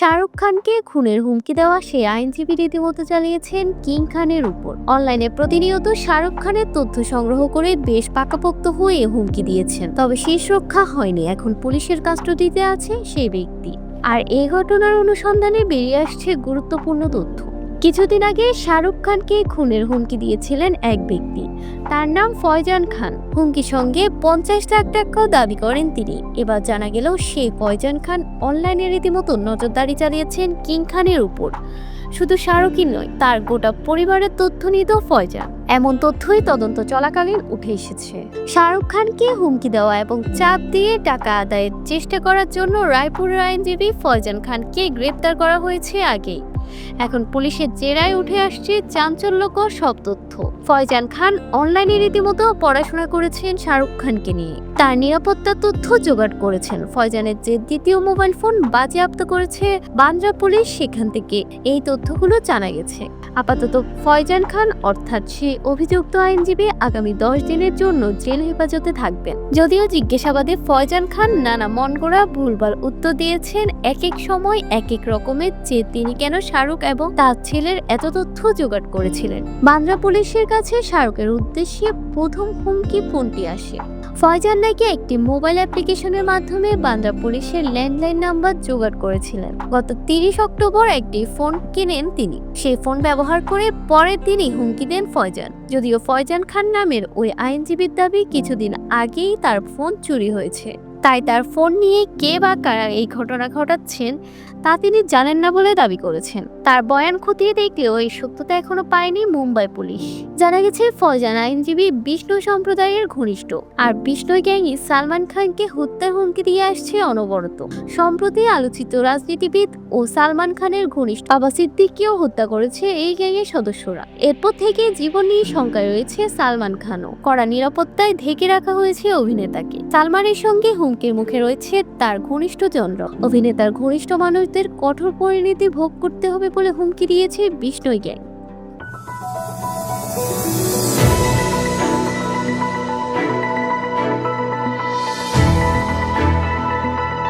শাহরুখ খানকে খুনের হুমকি দেওয়া সেই আইনজীবী রীতিমতো চালিয়েছেন কিং খানের উপর। অনলাইনে প্রতিনিয়ত শাহরুখ খানের তথ্য সংগ্রহ করে বেশ পাকাপোক্ত হয়ে হুমকি দিয়েছেন। তবে শেষ রক্ষা হয়নি, এখন পুলিশের কাস্টডিতে আছে সেই ব্যক্তি। আর এই ঘটনার অনুসন্ধানে বেরিয়ে আসছে গুরুত্বপূর্ণ তথ্য। কিছুদিন আগে শাহরুখ খানকে খুনের হুমকি দিয়েছিলেন এক ব্যক্তি। তার নাম ফয়জান খান। হুমকির সঙ্গে পঞ্চাশ লাখ টাকাও দাবি করেন তিনি। এবার জানা গেল সেই ফয়জান খান অনলাইনে রীতিমতো নজরদারি চালিয়েছেন কিং খানের উপর। শুধু শাহরুখই নয়, তার গোটা পরিবারের তথ্য নিত ফয়জান। এমন তথ্যই তদন্ত চলাকালীন উঠে এসেছে। শাহরুখ খানকে হুমকি দেওয়া এবং চাপ দিয়ে টাকা আদায়ের চেষ্টা করার জন্য রায়পুরের আইনজীবী ফয়জান খানকে গ্রেপ্তার করা হয়েছে আগেই। এখন পুলিশের জেরায় উঠে আসছে চাঞ্চল্যকর সব তথ্য। ফয়জান খান অনলাইনে রীতিমতো পড়াশোনা করেছেন শাহরুখ খানকে নিয়ে। তার নিরাপত্তা তথ্য জোগাড় করেছেন। ফয়জানের যে দ্বিতীয় মোবাইল ফোন বাজেয়াপ্ত করেছে বান্দ্রা পুলিশ সেখান থেকে। এই তথ্যগুলো জানা গেছে। আপাতত ফয়জান খান, অর্থাৎ সে অভিযুক্ত আইনজীবী, আগামী দশ দিনের জন্য জেল হেফাজতে থাকবেন। যদিও জিজ্ঞাসাবাদে ফয়জান খান নানা মন গড়া ভুলভাল উত্তর দিয়েছেন এক এক সময় এক এক রকমের যে তিনি কেন শাহরুখ এবং তার ছেলের এত তথ্য জোগাড় করেছিলেন। বান্দ্রা পুলিশের কাছে শাহরুখের উদ্দেশ্যে প্রথম হুমকি ফোনটি আসে। ফয়জান নাকি একটি মোবাইল অ্যাপ্লিকেশনের মাধ্যমে বান্দ্রা পুলিশের ল্যান্ডলাইন নাম্বার জোগাড় করেছিলেন। গত তিরিশ অক্টোবর একটি ফোন কিনেন তিনি। সেই ফোন ব্যবহার করে পরের দিনই হুমকি দেন ফয়জান। যদিও ফয়জান খান নামের ওই আইনজীবীর দাবি কিছুদিন আগেই তার ফোন চুরি হয়েছে। তাই তার ফোন নিয়ে কে বা কারা এই ঘটনা ঘটাচ্ছেন তা তিনি জানেন না বলে দাবি করেছেন। তার বয়ান খতিয়ে দেখলেও এই সত্যতা এখনও পায়নি মুম্বাই পুলিশ। জানা গেছে, ফয়জান আইনজীবী বিষ্ণু সম্প্রদায়ের ঘনিষ্ঠ আর বিষ্ণু গ্যাংই সালমান খানকে হত্যার হুমকি দিয়ে আসছে অনবরত। সম্প্রতি আলোচিত রাজনীতিবিদ ও সালমান খানের ঘনিষ্ঠ বাবা সিদ্দিককেও হত্যা করেছে এই গ্যাংয়ের সদস্যরা। এরপর থেকে জীবন নিয়ে শঙ্কায় রয়েছে সালমান খানও। কড়া নিরাপত্তায় ঢেকে রাখা হয়েছে অভিনেতাকে। সালমানের সঙ্গে হুমকির মুখে রয়েছে তার ঘনিষ্ঠ জনর। অভিনেতার ঘনিষ্ঠ মানুষদের কঠোর পরিণতি ভোগ করতে হবে বলে হুমকি দিয়েছে বিষ্ণুই গ্যাং।